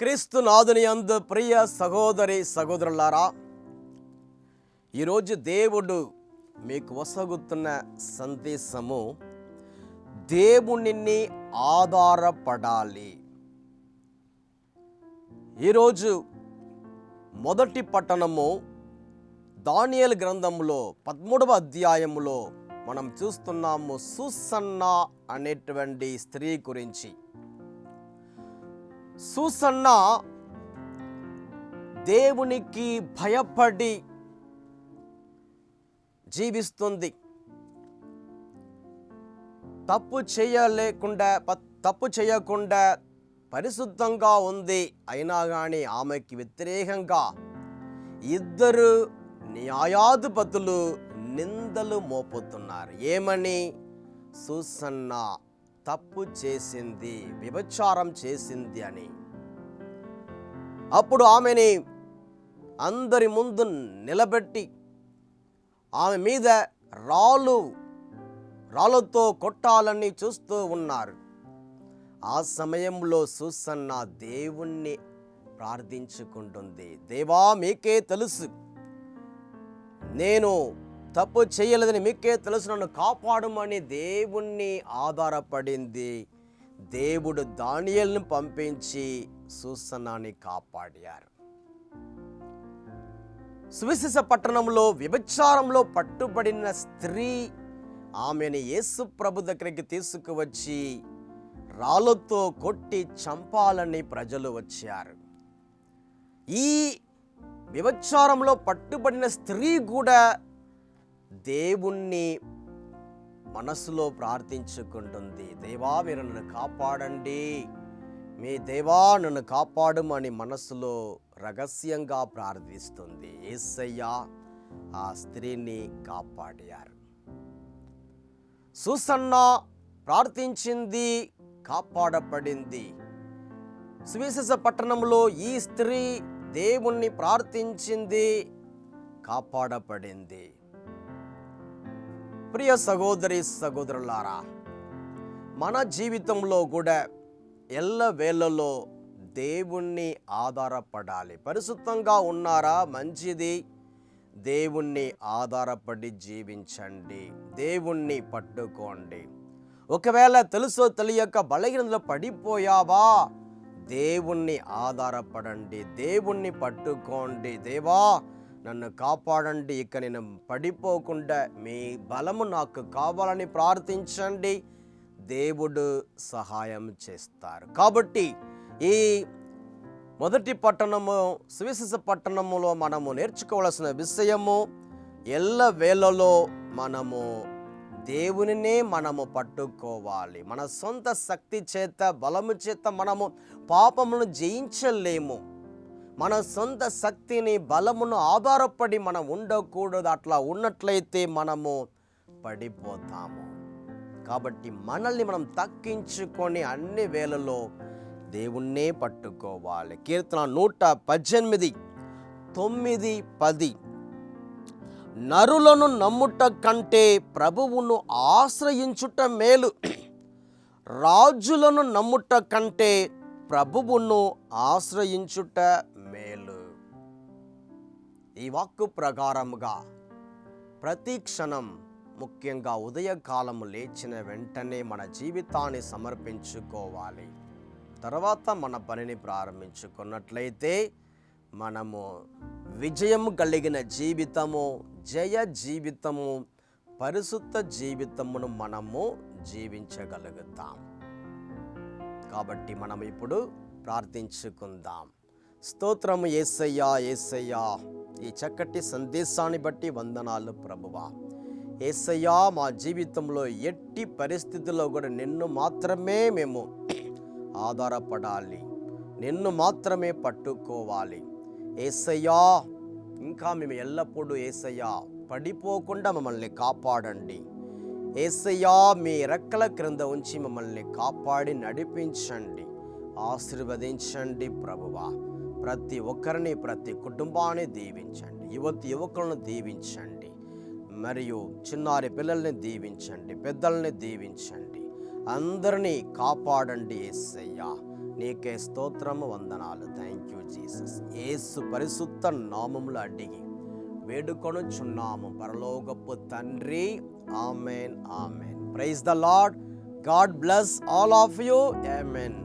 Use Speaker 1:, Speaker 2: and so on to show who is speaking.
Speaker 1: క్రీస్తు నాదుని అందు ప్రియ సహోదరి సహోదరులారా ఈరోజు దేవుడు మీకు వసగుతున్న సందేశము దేవుణ్ణి ఆధారపడాలి. ఈరోజు మొదటి పట్టణము దానియల్ గ్రంథంలో పదమూడవ అధ్యాయములో మనం చూస్తున్నాము సుసన్న అనేటువంటి స్త్రీ గురించి. సూసన్న దేవునికి భయపడి జీవిస్తుంది. తప్పు చేయలేకుండా తప్పు చేయకుండా పరిశుద్ధంగా ఉంది. అయినా కానీ ఆమెకి వ్యతిరేకంగా ఇద్దరు న్యాయాధిపతులు నిందలు మోపుతున్నారు. ఏమని? సుసన్నా తప్పు చేసింది వ్యభిచారం చేసింది అని. అప్పుడు ఆమెని అందరి ముందు నిలబెట్టి ఆమె మీద రాళ్ళు రాళ్ళతో కొట్టాలని చూస్తూ ఉన్నారు. ఆ సమయంలో సుసన్న దేవుణ్ణి ప్రార్థించుకుంటుంది. దేవా మీకే తెలుసు. నేను తప్పు చేయలేదని మీకే తెలుసు నన్ను కాపాడమని దేవుణ్ణి ఆధారపడింది. దేవుడు దానియల్ని పంపించి సూసనాన్ని కాపాడారు. సువిశేష పట్టణంలో వ్యభిచారంలో పట్టుబడిన స్త్రీ ఆమెను యేసు ప్రభు దగ్గరికి తీసుకువచ్చి రాళ్ళతో కొట్టి చంపాలని ప్రజలు వచ్చారు. ఈ వ్యభిచారంలో పట్టుబడిన స్త్రీ కూడా దేవుణ్ణి మనసులో ప్రార్థించుకుంటుంది. దేవా మీరు నన్ను కాపాడండి. మీ దేవా నన్ను కాపాడమని మనసులో రహస్యంగా ప్రార్థిస్తుంది. ఏసయ్య ఆ స్త్రీని కాపాడారు. సుసన్న ప్రార్థించింది కాపాడబడింది. సువిశేష పట్టణంలో ఈ స్త్రీ దేవుణ్ణి ప్రార్థించింది కాపాడబడింది. ప్రియ సహోదరి సహోదరులారా మన జీవితంలో కూడా ఎల్ల వేళలో దేవుణ్ణి ఆధారపడాలి. పరిశుద్ధంగా ఉన్నారా? మంచిది. దేవుణ్ణి ఆధారపడి జీవించండి. దేవుణ్ణి పట్టుకోండి. ఒకవేళ తెలుసో తెలియక బలహీనలో పడిపోయావా? దేవుణ్ణి ఆధారపడండి. దేవుణ్ణి పట్టుకోండి. దేవా నన్ను కాపాడండి ఇక నేను పడిపోకుండా మీ బలము నాకు కావాలని ప్రార్థించండి. దేవుడు సహాయం చేస్తారు. కాబట్టి ఈ మొదటి పట్టణము సువిశేష పట్టణములో మనము నేర్చుకోవాల్సిన విషయము ఎల్ల వేళలో మనము దేవునినే మనము పట్టుకోవాలి. మన సొంత శక్తి చేత బలము చేత మనము పాపమును జయించలేము. మన సొంత శక్తిని బలమును ఆధారపడి మనం ఉండకూడదు. అట్లా ఉన్నట్లయితే మనము పడిపోతాము. కాబట్టి మనల్ని మనం తక్కించుకొని అన్ని వేళలో దేవుణ్ణే పట్టుకోవాలి. కీర్తన నూట పద్దెనిమిది తొమ్మిది పది. నరులను నమ్ముట కంటే ప్రభువును ఆశ్రయించుట మేలు. రాజులను నమ్ముట కంటే ప్రభువును ఆశ్రయించుట మేలు. ఈ వాక్కు ప్రకారముగా ప్రతి క్షణం ముఖ్యంగా ఉదయకాలము లేచిన వెంటనే మన జీవితాన్ని సమర్పించుకోవాలి. తర్వాత మన పనిని ప్రారంభించుకున్నట్లయితే మనము విజయం కలిగిన జీవితము జయ జీవితము పరిశుద్ధ జీవితమును మనము జీవించగలుగుతాం. కాబట్టి మనం ఇప్పుడు ప్రార్థించుకుందాం. స్తోత్రము ఏసయ్యా ఏసయ్యా ఈ చక్కటి సందేశాన్ని బట్టి వందనాలు ప్రభువా. ఏసయ్యా మా జీవితంలో ఎట్టి పరిస్థితుల్లో కూడా నిన్ను మాత్రమే మేము ఆధారపడాలి. నిన్ను మాత్రమే పట్టుకోవాలి. ఏసయ్యా ఇంకా మేము ఎల్లప్పుడూ ఏసయ్యా పడిపోకుండా మమ్మల్ని కాపాడండి. ఏసయ్యా మీ రెక్కల క్రింద ఉంచి మమ్మల్ని కాపాడి నడిపించండి. ఆశీర్వదించండి ప్రభువా. ప్రతి ఒక్కరిని ప్రతి కుటుంబాన్ని దీవించండి. యువతి యువకులను దీవించండి. మరియు చిన్నారి పిల్లల్ని దీవించండి. పెద్దల్ని దీవించండి. అందరినీ కాపాడండి ఏసయ్యా. నీకే స్తోత్రము వందనాలు. థ్యాంక్ యూ జీసస్ యేసు పరిశుద్ధ నామములు అడిగి వేడుకొనుచున్నాము. పరలోకపు తండ్రి Amen. Amen. Praise the Lord. God bless all of you. Amen.